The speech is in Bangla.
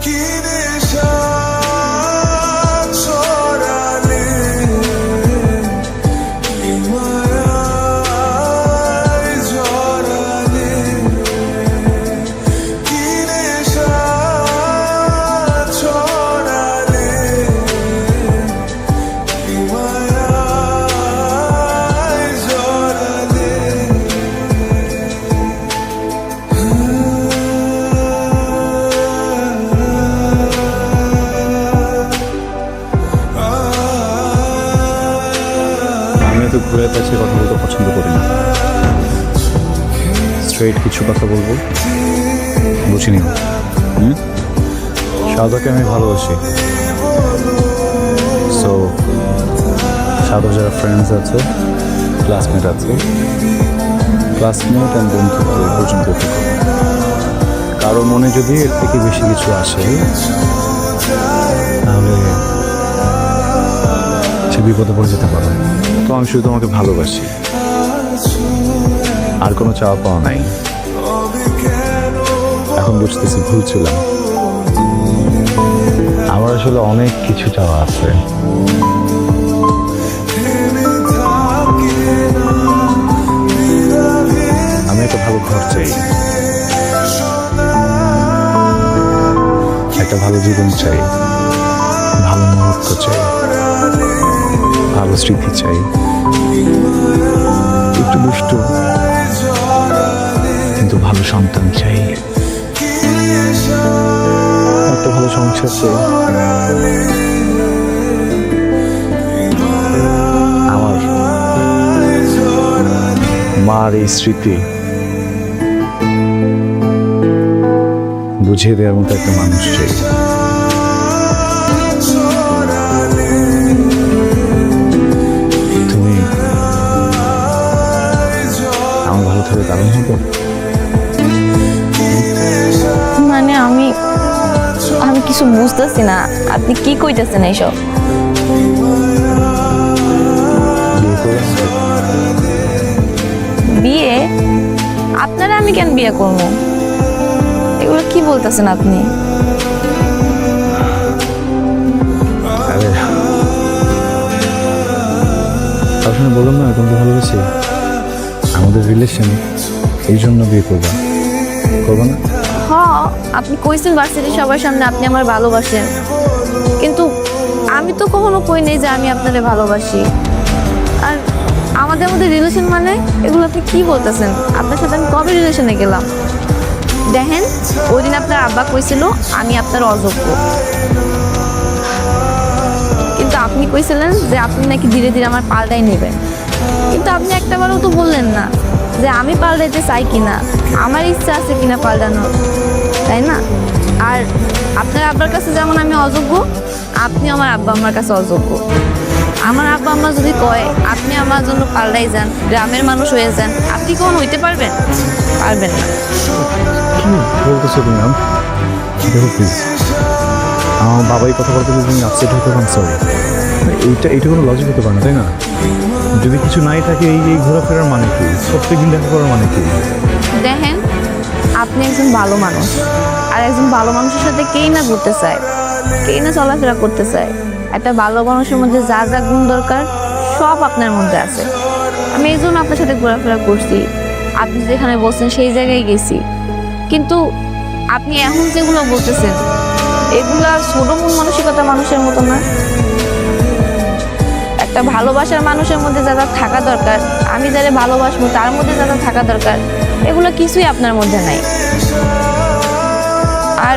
Give ঘুরে পেঁচে কথা বলতে পছন্দ করি না। স্ট্রেট কিছু কথা বলব। বুঝিনি হুম? সাদাকে আমি ভালোবাসি। সো সাদা যারা ফ্রেন্ডস আছে ক্লাসমেট আছে ক্লাসমেট অ্যান্ড বন্ধুত্ব পর্যন্ত কারও মনে যদি এর থেকে বেশি কিছু আসে সে বিপদে পড়ে যেতে পারো। তো আমি শুধু তোমাকে ভালোবাসি। আর কোনো চাওয়া পাওয়া নাই। এখন বুঝতেছি ভুল ছিলাম আমার আসলে অনেক কিছু চাওয়া আছে। আমি একটা ভালো ঘর চাই। একটা ভালো জীবন চাই। ভালো মুহূর্ত চাই। স্মৃতি চাই। একটু দুষ্ট, কিন্তু ভালো সন্তান চাই। একটা ভালো সংসার চাই। আমার মার এই স্মৃতি বুঝিয়ে দেওয়ার মতো একটা মানুষ চাই। কারণ হবে মানে আমি আমি কিছু বুঝতেছি না। আপনি কি কইতেছেন এইসব? বিয়ে? আপনারা আমি কেন বিয়ে করব? এগুলো কি বলতেছেন আপনি? বললাম না তোমাকে ভালোবাসি আমাদের রিলেশন এই জন্য বিয়ে করবা। করব না? হ আপনি কইছেন ভার্সিটির সবার সামনে আপনি আমার ভালোবাসেন। কিন্তু আমি তো কখনো কই নাই যে আমি আপনারে ভালোবাসি। আর আমাদের মধ্যে রিলেশন মানে এগুলো আপনি কি বলতেছেন? আপনার সাথে আমি কবে রিলেশনে গেলাম? দেখেন, ওই দিন আপনার আব্বা কইছিল, আমি আপনার অযোগ্য। আপনি কইছিলেন যে আপনি নাকি ধীরে ধীরে আমার পাল্টাই নেবেন। কিন্তু আপনি একটাবারও তো বললেন না যে আমি পাল্টাইতে চাই কিনা, আমার ইচ্ছা আছে কিনা পাল্টানোর, তাই না? আর আপনার আব্বার কাছে যেমন আমি অযোগ্য, আপনি আমার আব্বা আমার কাছে অযোগ্য। আমার আব্বা আম্মা যদি কয়, আপনি আমার জন্য পাল্টাই যান, গ্রামের মানুষ হয়ে যান আপনি কখন হইতে পারবেন? পারবেন না। আমার বাবাই কথা বলতে আপসেট হতে পারেন এইটা এইটা কোনো লজিক হতে পারে না, তাই না? যদি কিছু নাই থাকে, এই এই ঘোরাফেরার মানে কি? প্রত্যেকদিন দেখা করার মানে কি? দেখেন, আপনি একজন ভালো মানুষ, আর একজন ভালো মানুষের সাথে কেই না ঘুরতে চায়, কেই না চলাফেরা করতে চায়। একটা ভালো মানুষের মধ্যে যা যা গুণ দরকার, সব আপনার মধ্যে আছে। আমি এই জন্য আপনার সাথে ঘোরাফেরা করছি। আপনি যেখানে বলছেন, সেই জায়গায় গেছি। কিন্তু আপনি এখন যেগুলো বলতেছেন, এগুলা ছোট মন মানসিকতা মানুষের মতো না। একটা ভালোবাসার মানুষের মধ্যে যা যা থাকা দরকার, আমি যারা ভালোবাসবো তার মধ্যে যা যা থাকা দরকার, এগুলো কিছুই আপনার মধ্যে নাই। আর